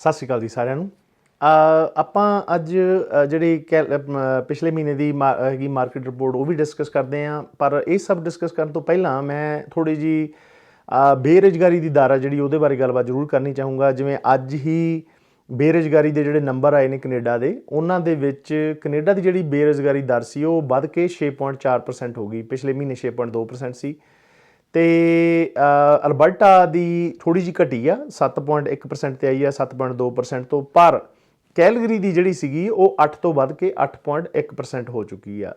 ਸਤਿ ਸ਼੍ਰੀ ਅਕਾਲ ਜੀ ਸਾਰਿਆਂ ਨੂੰ। ਆਪਾਂ ਅੱਜ ਜਿਹੜੀ ਕੈਲ- ਪਿਛਲੇ ਮਹੀਨੇ ਦੀ ਮਾ- ਹੈਗੀ ਮਾਰਕੀਟ ਰਿਪੋਰਟ ਉਹ ਵੀ ਡਿਸਕਸ ਕਰਦੇ ਆਂ ਪਰ ਇਹ ਸਭ ਡਿਸਕਸ ਕਰਨ ਤੋਂ ਪਹਿਲਾਂ ਮੈਂ ਥੋੜੀ ਜੀ ਅ, ਬੇਰੁਜ਼ਗਾਰੀ ਦੀ ਦਰ ਆ ਜਿਹੜੀ ਉਹਦੇ ਬਾਰੇ ਗੱਲਬਾਤ ਜ਼ਰੂਰ ਕਰਨੀ ਚਾਹੂੰਗਾ। ਜਿਵੇਂ ਅੱਜ ਹੀ ਬੇਰੁਜ਼ਗਾਰੀ ਦੇ ਜਿਹੜੇ ਨੰਬਰ ਆਏ ਨੇ ਕੈਨੇਡਾ ਦੇ ਉਹਨਾਂ ਦੇ ਵਿੱਚ ਕੈਨੇਡਾ ਦੀ ਜਿਹੜੀ ਬੇਰੁਜ਼ਗਾਰੀ ਦਰ ਸੀ ਉਹ ਵੱਧ ਕੇ 6.4% ਹੋ ਗਈ। ਪਿਛਲੇ ਮਹੀਨੇ 6.2% ਸੀ। ਤੇ ਅਲਬਰਟਾ ਦੀ ਥੋੜੀ ਜਿਹੀ ਘਟੀ ਆ 7.1% ਤੇ ਆਈ ਆ 7.2% ਤੋਂ ਪਰ ਕੈਲਗਰੀ ਦੀ ਜਿਹੜੀ ਸੀਗੀ ਉਹ 8 ਤੋਂ ਵੱਧ ਕੇ 8.1% ਹੋ ਚੁੱਕੀ ਆ।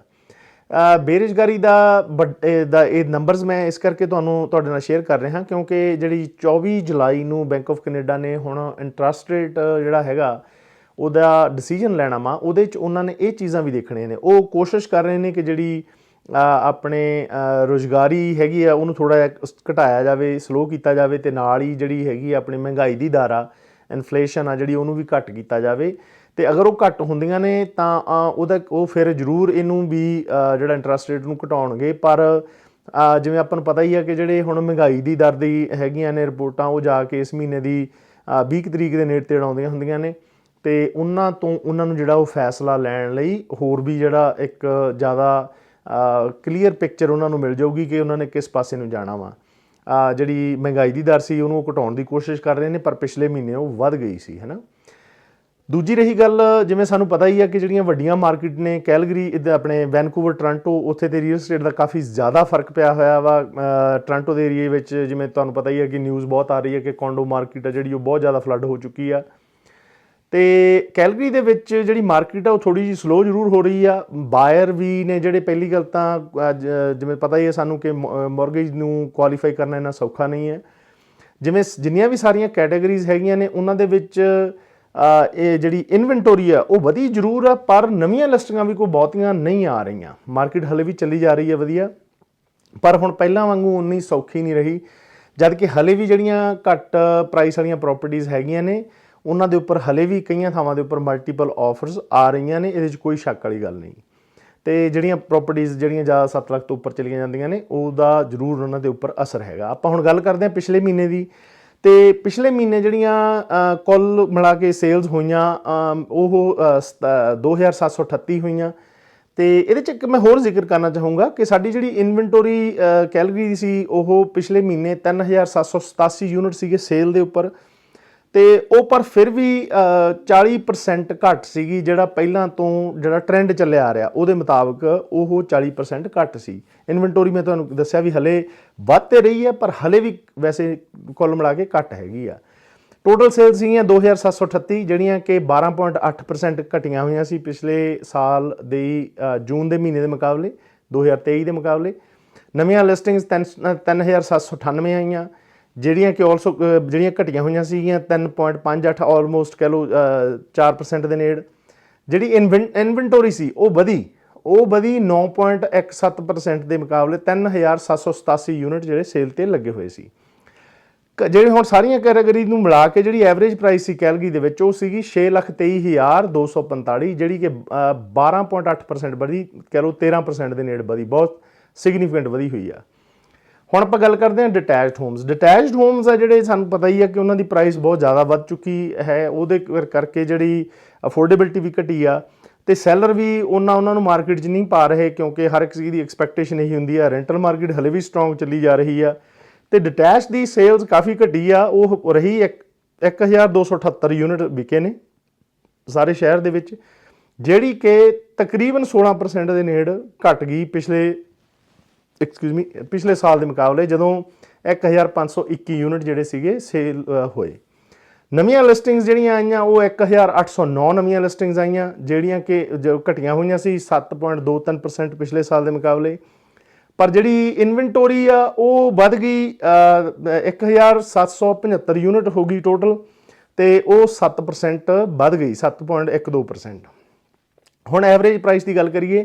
ਅ, ਬੇਰੁਜ਼ਗਾਰੀ ਦਾ ਵੱਡ- ਦਾ ਇਹ ਨੰਬਰਸ ਮੈਂ ਇਸ ਕਰਕੇ ਤੁਹਾਨੂੰ ਤੁਹਾਡੇ ਨਾਲ ਸ਼ੇਅਰ ਕਰ ਰਿਹਾ ਕਿਉਂਕਿ ਜਿਹੜੀ 24 ਜੁਲਾਈ ਨੂੰ ਬੈਂਕ ਆਫ ਕੈਨੇਡਾ ਨੇ ਹੁਣ ਇੰਟਰਸਟ ਰੇਟ ਜਿਹੜਾ ਹੈਗਾ ਉਹਦਾ ਡਿਸੀਜਨ ਲੈਣਾ ਵਾ ਉਹਦੇ ਚ ਉਹਨਾਂ ਨੇ ਇਹ ਚੀਜ਼ਾਂ ਵੀ ਦੇਖਣੀਆਂ ਨੇ। ਉਹ ਕੋਸ਼ਿਸ਼ ਕਰ ਰਹੇ ਨੇ ਕਿ ਜਿਹੜੀ ਆਪਣੇ ਅ, ਰੁਜ਼ਗਾਰੀ ਹੈਗੀ ਆ ਉਹਨੂੰ ਥੋੜਾ ਜਿਹਾ ਘਟਾਇਆ ਜਾਵੇ ਸਲੋ ਕੀਤਾ ਜਾਵੇ ਤੇ ਨਾਲ ਹੀ ਜਿਹੜੀ ਹੈਗੀ ਆ ਆਪਣੀ ਮਹਿੰਗਾਈ ਦੀ ਦਰ ਆ ਇਨਫਲੇਸ਼ਨ ਆ ਜਿਹੜੀ ਉਹਨੂੰ ਵੀ ਘੱਟ ਕੀਤਾ ਜਾਵੇ। ਤੇ ਅਗਰ ਉਹ ਘੱਟ ਹੁੰਦੀਆਂ ਨੇ ਤਾਂ ਉਹਦਾ ਉਹ ਫਿਰ ਜ਼ਰੂਰ ਇਹਨੂੰ ਵੀ ਜਿਹੜਾ ਇੰਟਰਸਟ ਰੇਟ ਨੂੰ ਘਟਾਉਣਗੇ। ਪਰ ਜਿਵੇਂ ਆਪਾਂ ਨੂੰ ਪਤਾ ਹੀ ਆ ਕਿ ਜਿਹੜੇ ਹੁਣ ਮਹਿੰਗਾਈ ਦੀ ਦਰ ਦੀ ਹੈਗੀਆਂ ਨੇ ਰਿਪੋਰਟਾਂ ਉਹ ਜਾ ਕੇ ਇਸ ਮਹੀਨੇ ਦੀ ਅ, 20 ਕੁ ਤਰੀਕ ਦੇ ਨੇੜੇ ਤੇੜ ਆਉਂਦੀਆਂ ਹੁੰਦੀਆਂ ਨੇ। ਤੇ ਉਹਨਾਂ ਤੋਂ ਉਹਨਾਂ ਨੂੰ ਜਿਹੜਾ ਉਹ ਫੈਸਲਾ ਲੈਣ ਲਈ ਹੋਰ ਵੀ ਜਿਹੜਾ ਇੱਕ ਜ਼ਿਆਦਾ ਕਲੀਅਰ ਪਿਕਚਰ ਉਹਨਾਂ ਨੂੰ ਮਿਲ ਜਾਊਗੀ ਕਿ ਉਹਨਾਂ ਨੇ ਕਿਸ ਪਾਸੇ ਨੂੰ ਜਾਣਾ ਵਾ। ਜਿਹੜੀ ਮਹਿੰਗਾਈ ਦੀ ਦਰ ਸੀ ਉਹਨੂੰ ਉਹ ਘਟਾਉਣ ਦੀ ਕੋਸ਼ਿਸ਼ ਕਰ ਰਹੇ ਨੇ ਪਰ ਪਿਛਲੇ ਮਹੀਨੇ ਉਹ ਵੱਧ ਗਈ ਸੀ ਹੈਨਾ। ਦੂਜੀ ਰਹੀ ਗੱਲ ਜਿਵੇਂ ਸਾਨੂੰ ਪਤਾ ਹੀ ਆ ਕਿ ਜਿਹੜੀਆਂ ਵੱਡੀਆਂ ਮਾਰਕੀਟ ਨੇ ਕੈਲਗਰੀ ਇੱਧਰ ਆਪਣੇ ਵੈਨਕੂਵਰ ਟੋਰਾਂਟੋ ਉੱਥੇ ਤੇ ਰੀਅਲ ਸਟੇਟ ਦਾ ਕਾਫੀ ਜ਼ਿਆਦਾ ਫ਼ਰਕ ਪਿਆ ਹੋਇਆ ਵਾ। ਅ, ਦੇ ਏਰੀਏ ਵਿੱਚ ਜਿਵੇਂ ਤੁਹਾਨੂੰ ਪਤਾ ਹੀ ਹੈ ਕਿ ਨਿਊਜ਼ ਬਹੁਤ ਆ ਰਹੀ ਹੈ ਕਿ ਕੌਂਡੋ ਮਾਰਕੀਟ ਆ ਜਿਹੜੀ ਉਹ ਬਹੁਤ ਜ਼ਿਆਦਾ ਫਲੱਡ ਹੋ ਚੁੱਕੀ ਆ। ਤੇ ਕੈਲਗਰੀ ਦੇ ਵਿੱਚ ਜਿਹੜੀ ਮਾਰਕੀਟ ਆ ਉਹ ਥੋੜੀ ਜਿਹੀ ਸਲੋ ਜ਼ਰੂਰ ਹੋ ਰਹੀ ਆ। ਬਾਇਰ ਵੀ ਨੇ ਜਿਹੜੇ ਪਹਿਲੀ ਗੱਲ ਤਾਂ ਅੱਜ, ਜਿਵੇਂ ਪਤਾ ਹੀ ਹੈ ਸਾਨੂੰ ਕਿ ਮਾਰਗੇਜ ਨੂੰ ਕੁਆਲੀਫਾਈ ਕਰਨਾ ਇੰਨਾ ਸੌਖਾ ਨਹੀਂ ਹੈ। ਜਿਵੇਂ ਸ- ਜਿੰਨੀਆਂ ਵੀ ਸਾਰੀਆਂ ਕੈਟਾਗਰੀਜ਼ ਹੈਗੀਆਂ ਨੇ ਉਹਨਾਂ ਦੇ ਵਿੱਚ ਇਹ ਜਿਹੜੀ ਇਨਵੈਂਟੋਰੀ ਆ ਉਹ ਵਧੀ ਜ਼ਰੂਰ ਆ ਪਰ ਨਵੀਆਂ ਲਿਸਟਿੰਗਾਂ ਵੀ ਕੋਈ ਬਹੁਤੀਆਂ ਨਹੀਂ ਆ ਰਹੀਆਂ। ਮਾਰਕੀਟ ਹਲੇ ਵੀ ਚੱਲੀ ਜਾ ਰਹੀ ਹੈ ਵਧੀਆ। ਪਰ ਹੁਣ ਪਹਿਲਾਂ ਵਾਂਗੂ ਉਨੀ ਸੌਖੀ ਨਹੀਂ ਰਹੀ। ਜਦ ਕਿ ਹਲੇ ਵੀ ਜਿਹੜੀਆਂ ਘੱਟ ਪ੍ਰਾਈਸ ਵਾਲੀਆਂ ਪ੍ਰਾਪਰਟੀਆਂ ਹੈਗੀਆਂ ਨੇ ਉਹਨਾਂ ਦੇ ਉੱਪਰ ਹਲੇ ਵੀ ਕਈਆਂ ਥਾਵਾਂ ਦੇ ਉੱਪਰ ਮਲਟੀਪਲ ਆਫਰਸ ਆ ਰਹੀਆਂ ਨੇ ਇਹਦੇ 'ਚ ਕੋਈ ਸ਼ੱਕ ਵਾਲੀ ਗੱਲ ਨਹੀਂ। ਤੇ ਜਿਹੜੀਆਂ ਪ੍ਰਾਪਰਟੀਆਂ ਜਿਹੜੀਆਂ ਜ਼ਿਆਦਾ 7 ਲੱਖ ਤੋਂ ਉੱਪਰ ਚਲੀਆਂ ਜਾਂਦੀਆਂ ਨੇ ਉਹਦਾ ਜ਼ਰੂਰ ਉਹਨਾਂ ਦੇ ਉੱਪਰ ਅਸਰ ਹੈਗਾ। ਆਪਾਂ ਹੁਣ ਗੱਲ ਕਰਦੇ ਹਾਂ ਪਿਛਲੇ ਮਹੀਨੇ ਦੀ। ਤੇ ਪਿਛਲੇ ਮਹੀਨੇ ਜਿਹੜੀਆਂ ਕੁੱਲ ਮਿਲਾ ਕੇ ਸੇਲਸ ਹੋਈਆਂ ਅਮ, ਉਹ ਅ, ਸਤ- 2738 ਹੋਈਆਂ। ਤੇ ਇਹਦੇ ਚ ਇੱਕ ਮੈਂ ਹੋਰ ਜ਼ਿਕਰ ਕਰਨਾ ਚਾਹੂੰਗਾ ਕਿ ਸਾਡੀ ਜਿਹੜੀ ਇਨਵੈਂਟੋਰੀ ਕੈਲਗਰੀ ਸੀ ਉਹ ਪਿਛਲੇ ਮਹੀਨੇ 3787 ਯੂਨਿਟ ਸੀਗੇ ਸੇਲ ਦੇ ਉੱਪਰ। ਤੇ ਉਹ ਪਰ ਫਿਰ ਵੀ ਅ, 40% ਘੱਟ ਸੀਗੀ ਜਿਹੜਾ ਪਹਿਲਾਂ ਤੋਂ ਜਿਹੜਾ ਟ੍ਰੈਂਡ ਚੱਲਿਆ ਆ ਰਿਹਾ ਉਹਦੇ ਮੁਤਾਬਕ ਉਹ 40% ਘੱਟ ਸੀ। ਇਨਵੈਂਟੋਰੀ ਮੈਂ ਤੁਹਾਨੂੰ ਦੱਸਿਆ ਵੀ ਹਲੇ ਵੱਧ ਤੇ ਰਹੀ ਹੈ ਪਰ ਹਲੇ ਵੀ ਵੈਸੇ ਕੁੱਲ ਮਿਲਾ ਕੇ ਘੱਟ ਹੈਗੀ ਆ। ਟੋਟਲ ਸੇਲ ਸੀਗੀਆਂ 2738 ਜਿਹੜੀਆਂ ਕਿ 12.8% ਘਟੀਆਂ ਹੋਈਆਂ ਸੀ ਪਿਛਲੇ ਸਾਲ ਦੇ ਜੂਨ ਦੇ ਮਹੀਨੇ ਦੇ ਮੁਕਾਬਲੇ 2023 ਦੇ ਮੁਕਾਬਲੇ। ਨਵੀਆਂ ਲਿਸਟਿੰਗਸ 3798 ਆਈਆਂ। ਜਿਹੜੀਆਂ ਕਿ ਆਲਸੋ ਜਿਹੜੀਆਂ ਘਟੀਆਂ ਹੋਈਆਂ ਸੀਗੀਆਂ 3.58 ਆਲਮੋਸਟ ਕਹ ਲਓ ਅ, 4% ਦੇ ਨੇੜ ਜਿਹੜੀ ਇਨਵੈਂਟੋਰੀ ਸੀ ਉਹ ਵਧੀ। ਉਹ ਵਧੀ 9.17% ਦੇ ਮੁਕਾਬਲੇ 3787 ਯੂਨਿਟ ਜਿਹੜੇ ਸੇਲ ਤੇ ਲੱਗੇ ਹੋਏ ਸੀ। ਕ- ਜਿਹੜੇ ਹੁਣ ਸਾਰੀਆਂ ਕੈਟਾਗਰੀ ਨੂੰ ਮਿਲਾ ਕੇ ਜਿਹੜੀ ਐਵਰੇਜ ਪ੍ਰਾਈਸ ਸੀ ਕੈਲਗਰੀ ਦੇ ਵਿੱਚ ਉਹ ਸੀਗੀ 623245 ਜਿਹੜੀ ਕਿ ਅ, 12.8% ਵਧੀ ਕਹ ਲਓ 13% ਦੇ ਨੇੜੇ ਵਧੀ ਬਹੁਤ ਸਿਗਨੀਫੀਕੈਂਟ ਵਧੀ ਹੋਈ ਆ। ਹੁਣ ਆਪਾਂ ਗੱਲ ਕਰਦੇ ਹਾਂ ਡਿਟੈਚਡ ਹੋਮਸ ਡਿਟੈਚਡ ਹੋਮਸ ਆ ਜਿਹੜੇ ਸਾਨੂੰ ਪਤਾ ਹੀ ਆ ਕਿ ਉਹਨਾਂ ਦੀ ਪ੍ਰਾਈਸ ਬਹੁਤ ਜ਼ਿਆਦਾ ਵੱਧ ਚੁੱਕੀ ਹੈ। ਉਹਦੇ ਕਰ- ਕਰਕੇ ਜਿਹੜੀ ਅਫੋਰਡੇਬਿਲਟੀ ਵੀ ਘਟੀ ਆ ਤੇ ਸੈਲਰ ਵੀ ਉਹਨਾਂ ਉਹਨਾਂ ਨੂੰ ਮਾਰਕੀਟ 'ਚ ਨਹੀਂ ਪਾ ਰਹੇ ਕਿਉਂਕਿ ਹਰ ਇੱਕ ਚੀਜ਼ ਦੀ ਐਕਸਪੈਕਟੇਸ਼ਨ ਇਹੀ ਹੁੰਦੀ ਆ। ਰੈਂਟਲ ਮਾਰਕੀਟ ਹਲੇ ਵੀ ਸਟਰੋਂਗ ਚੱਲੀ ਜਾ ਰਹੀ ਆ। ਤੇ ਡਿਟੈਚ ਦੀ ਸੇਲਸ ਕਾਫੀ ਘਟੀ ਆ। ਉਹ ਰਹੀ ਇੱਕ- 1278 ਯੂਨਿਟ ਵਿਕੇ ਨੇ ਸਾਰੇ ਸ਼ਹਿਰ ਦੇ ਵਿੱਚ, ਜਿਹੜੀ ਕਿ ਤਕਰੀਬਨ 16% ਦੇ ਨੇੜ ਘਟ ਗਈ ਪਿਛਲੇ ਐਕਸਕਿਊਜ਼ ਮੀ ਪਿਛਲੇ ਸਾਲ ਦੇ ਮੁਕਾਬਲੇ ਜਦੋਂ 1521 ਯੂਨਿਟ ਜਿਹੜੇ ਸੀਗੇ ਸੇਲ ਹੋਏ। ਨਵੀਆਂ ਲਿਸਟਿੰਗਸ ਜਿਹੜੀਆਂ ਆਈਆਂ ਉਹ 1809 ਨਵੀਆਂ ਲਿਸਟਿੰਗਸ ਆਈਆਂ ਜਿਹੜੀਆਂ ਕਿ ਜੋ ਘਟੀਆਂ ਹੋਈਆਂ ਸੀ 7.23% ਪਿਛਲੇ ਸਾਲ ਦੇ ਮੁਕਾਬਲੇ। ਪਰ ਜਿਹੜੀ ਇਨਵੈਂਟੋਰੀ ਆ ਉਹ ਵੱਧ ਗਈ ਅ, 1775 ਯੂਨਿਟ ਹੋ ਗਈ ਟੋਟਲ ਤੇ ਉਹ 7% ਵੱਧ ਗਈ 7.12% ਹੁਣ ਐਵਰੇਜ ਪ੍ਰਾਈਸ ਦੀ ਗੱਲ ਕਰੀਏ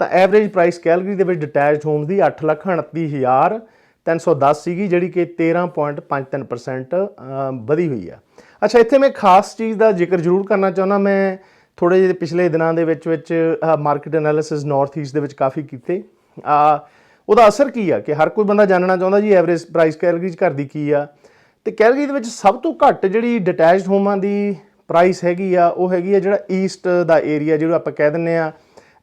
ਤਾਂ ਐਵਰੇਜ ਪ੍ਰਾਈਸ ਕੈਲਗਰੀ ਦੇ ਵਿੱਚ ਡਿਟੈਚਡ ਹੋਮ ਦੀ 8,29,310 ਸੀਗੀ ਜਿਹੜੀ ਕਿ 13.53% ਅ, ਵਧੀ ਹੋਈ ਆ। ਅੱਛਾ ਇੱਥੇ ਮੈਂ ਖਾਸ ਚੀਜ਼ ਦਾ ਜ਼ਿਕਰ ਜ਼ਰੂਰ ਕਰਨਾ ਚਾਹੁੰਦਾ। ਮੈਂ ਥੋੜੇ ਜਿਹੇ ਪਿਛਲੇ ਦਿਨਾਂ ਦੇ ਵਿੱਚ ਵਿੱਚ ਮਾਰਕੀਟ ਐਨਾਲਿਸਿਸ ਨਾਰਥ ਈਸਟ ਦੇ ਵਿੱਚ ਕਾਫੀ ਕੀਤੇ। ਆ ਉਹਦਾ ਅਸਰ ਕੀ ਆ ਕਿ ਹਰ ਕੋਈ ਬੰਦਾ ਜਾਣਨਾ ਚਾਹੁੰਦਾ ਜੀ ਐਵਰੇਜ ਪ੍ਰਾਈਸ ਕੈਲਗਰੀ ਘਰ ਦੀ ਕੀ ਆ। ਤੇ ਕੈਲਗਰੀ ਦੇ ਵਿੱਚ ਸਭ ਤੋਂ ਘੱਟ ਜਿਹੜੀ ਡਿਟੈਚਡ ਹੋਮਾਂ ਦੀ ਪ੍ਰਾਈਸ ਹੈਗੀ ਆ ਉਹ ਹੈਗੀ ਆ ਜਿਹੜਾ ਈਸਟ ਦਾ ਏਰੀਆ ਜਿਹੜਾ ਆਪਾਂ ਕਹਿ ਦਿੰਨੇ ਆ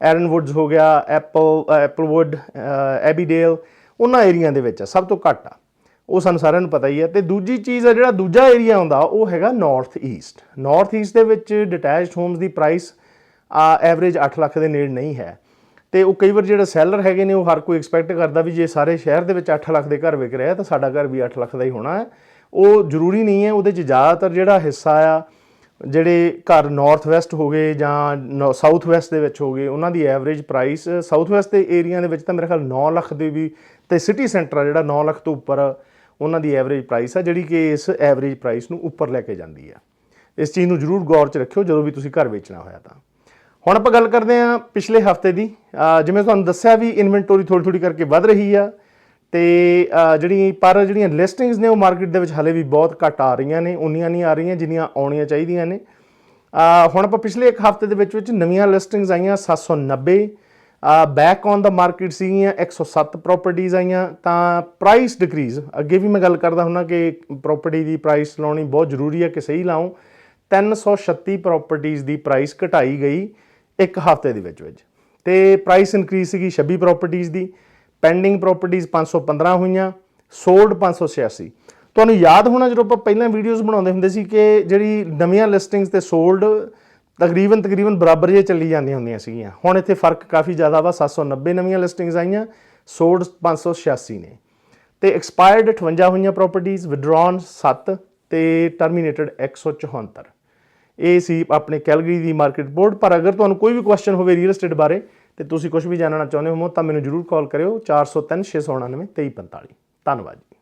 ਐਰਨ ਵੁੱਡਸ ਹੋ ਗਿਆ ਐਪਲ ਐਪਲਵੁੱਡ ਐਬੀਡੇਲ ਉਹਨਾਂ ਏਰੀਆ ਦੇ ਵਿੱਚ ਆ, ਸਭ ਤੋਂ ਘੱਟ ਆ। ਉਹ ਸਾਨੂੰ ਸਾਰਿਆਂ ਨੂੰ ਪਤਾ ਹੀ ਹੈ ਤੇ ਦੂਜੀ ਚੀਜ਼ ਆ, ਜਿਹੜਾ ਦੂਜਾ ਏਰੀਆ ਆਉਂਦਾ ਉਹ ਹੈਗਾ ਨਾਰਥ ਈਸਟ ਨਾਰਥ ਈਸਟ ਦੇ ਵਿੱਚ ਡਿਟੈਚਡ ਹੋਮਸ ਦੀ ਪ੍ਰਾਈਸ ਆ ਐਵਰੇਜ 8 ਲੱਖ ਦੇ ਨੇੜੇ ਨਹੀਂ ਹੈ। ਤੇ ਉਹ ਕਈ ਵਾਰ ਜਿਹੜੇ ਸੈਲਰ ਹੈਗੇ ਨੇ, ਉਹ ਹਰ ਕੋਈ ਐਕਸਪੈਕਟ ਕਰਦਾ ਵੀ ਜੇ ਸਾਰੇ ਸ਼ਹਿਰ ਦੇ ਵਿੱਚ 8 ਲੱਖ ਦੇ ਘਰ ਵਿਕ ਰਿਹਾ, ਤਾਂ ਸਾਡਾ ਘਰ ਵੀ 8 ਲੱਖ ਦਾ ਹੀ ਹੋਣਾ ਹੈ। ਉਹ ਜ਼ਰੂਰੀ ਨਹੀਂ ਹੈ, ਉਹਦੇ 'ਚ ਜ਼ਿਆਦਾਤਰ ਜਿਹੜਾ ਹਿੱਸਾ ਆ ਜਿਹੜੇ ਘਰ ਨਾਰਥ ਵੈਸਟ ਹੋ ਗਏ ਜਾਂ ਸਾਊਥ ਵੈਸਟ ਦੇ ਵਿੱਚ ਹੋ ਗਏ, ਉਹਨਾਂ ਦੀ ਐਵਰੇਜ ਪ੍ਰਾਈਸ ਸਾਊਥ ਵੈਸਟ ਦੇ ਏਰੀਆ ਦੇ ਵਿੱਚ ਤਾਂ ਮੇਰੇ ਖਿਆਲ 9 ਲੱਖ ਦੇ ਵੀ ਤੇ ਸਿਟੀ ਸੈਂਟਰ ਆ ਜਿਹੜਾ 9 ਲੱਖ ਤੋਂ ਉੱਪਰ, ਉਹਨਾਂ ਦੀ ਐਵਰੇਜ ਪ੍ਰਾਈਸ ਆ, ਜਿਹੜੀ ਕਿ ਇਸ ਐਵਰੇਜ ਪ੍ਰਾਈਸ ਨੂੰ ਉੱਪਰ ਲੈ ਕੇ ਜਾਂਦੀ ਆ। ਇਸ ਚੀਜ਼ ਨੂੰ ਜ਼ਰੂਰ ਗੌਰ 'ਚ ਰੱਖਿਓ, ਜਦੋਂ ਵੀ ਤੁਸੀਂ ਘਰ ਵੇਚਣਾ ਹੋਇਆ ਤਾਂ। ਹੁਣ ਆਪਾਂ ਗੱਲ ਕਰਦੇ ਹਾਂ ਪਿਛਲੇ ਹਫ਼ਤੇ ਦੀ। ਜਿਵੇਂ ਤੁਹਾਨੂੰ ਦੱਸਿਆ ਵੀ ਇਨਵੈਂਟੋਰੀ ਥੋੜੀ ਥੋੜੀ ਕਰਕੇ ਵੱਧ ਰਹੀ ਆ ਤੇ ਜਿਹੜੀ, ਪਰ ਜਿਹੜੀਆਂ ਲਿਸਟਿੰਗਸ ਨੇ ਉਹ ਮਾਰਕੀਟ ਦੇ ਵਿੱਚ ਹਲੇ ਵੀ ਬਹੁਤ ਘੱਟ ਆ ਰਹੀਆਂ ਨੇ, ਉਨੀਆਂ ਨਹੀਂ ਆ ਰਹੀਆਂ ਜਿੰਨੀਆਂ ਆਉਣੀਆਂ ਚਾਹੀਦੀਆਂ ਨੇ। ਹੁਣ ਆਪਾਂ ਪਿਛਲੇ ਇੱਕ ਹਫ਼ਤੇ ਦੇ ਵਿੱਚ ਵਿੱਚ ਨਵੀਆਂ ਲਿਸਟਿੰਗਸ ਆਈਆਂ 790 ਬੈਕ ਔਨ ਦਾ ਮਾਰਕੀਟ ਸੀਗੀਆਂ 107 ਪ੍ਰਾਪਰਟੀਆਂ ਆਈਆਂ, ਤਾਂ ਪ੍ਰਾਈਸ ਡਿਕਰੀਜ਼ ਅੱਗੇ ਵੀ ਮੈਂ ਗੱਲ ਕਰਦਾ ਹੁੰਨਾ ਕਿ ਪ੍ਰਾਪਰਟੀ ਦੀ ਪ੍ਰਾਈਸ ਲਾਉਣੀ ਬਹੁਤ ਜ਼ਰੂਰੀ ਹੈ ਕਿ ਸਹੀ ਲਾਓ 336 ਪ੍ਰਾਪਰਟੀਆਂ ਦੀ ਪ੍ਰਾਈਸ ਘਟਾਈ ਗਈ ਇੱਕ ਹਫ਼ਤੇ ਦੇ ਵਿੱਚ ਵਿੱਚ। ਤੇ ਪ੍ਰਾਈਸ ਇਨਕਰੀਜ਼ ਸੀਗੀ 26 ਪ੍ਰਾਪਰਟੀਆਂ ਦੀ। ਪੈਂਡਿੰਗ ਪ੍ਰਾਪਰਟੀਆਂ 515 ਹੋਈਆਂ ਸੋਲਡ 586 ਤੁਹਾਨੂੰ ਯਾਦ ਹੋਣਾ ਜਦੋਂ ਆਪਾਂ ਪਹਿਲਾਂ ਵੀਡੀਓਜ਼ ਬਣਾਉਂਦੇ ਹੁੰਦੇ ਸੀ ਕਿ ਜਿਹੜੀ ਨਵੀਆਂ ਲਿਸਟਿੰਗਸ ਤੇ ਸੋਲਡ ਤਕਰੀਬਨ ਤਕਰੀਬਨ ਬਰਾਬਰ ਜੇ ਚੱਲੀ ਜਾਂਦੀਆਂ ਹੁੰਦੀਆਂ ਸੀਗੀਆਂ। ਹੁਣ ਇੱਥੇ ਫ਼ਰਕ ਕਾਫੀ ਜ਼ਿਆਦਾ ਵਾ 790 ਨਵੀਆਂ ਲਿਸਟਿੰਗਸ ਆਈਆਂ ਸੋਲਡ 586 ਨੇ। ਤੇ ਐਕਸਪਾਇਰਡ 58 ਹੋਈਆਂ ਪ੍ਰਾਪਰਟੀਆਂ ਵਿਡਰਾਨ 7 ਤੇ ਟਰਮੀਨੇਟਡ 174 ਇਹ ਸੀ ਆਪਣੇ ਕੈਲਗਰੀ ਦੀ ਮਾਰਕੀਟ ਰਿਪੋਰਟ ਪਰ ਅਗਰ ਤੁਹਾਨੂੰ ਕੋਈ ਵੀ ਕੁਐਸਚਨ ਹੋਵੇ ਰੀਅਲ ਏਸਟੇਟ ਬਾਰੇ ਤੇ ਤੁਸੀਂ ਕੁਝ ਵੀ ਜਾਣਨਾ ਚਾਹੁੰਦੇ ਹੋ ਤਾਂ ਮੈਨੂੰ ਜਰੂਰ ਕਾਲ ਕਰਿਓ 403 699 2345 ਧੰਨਵਾਦ ਜੀ।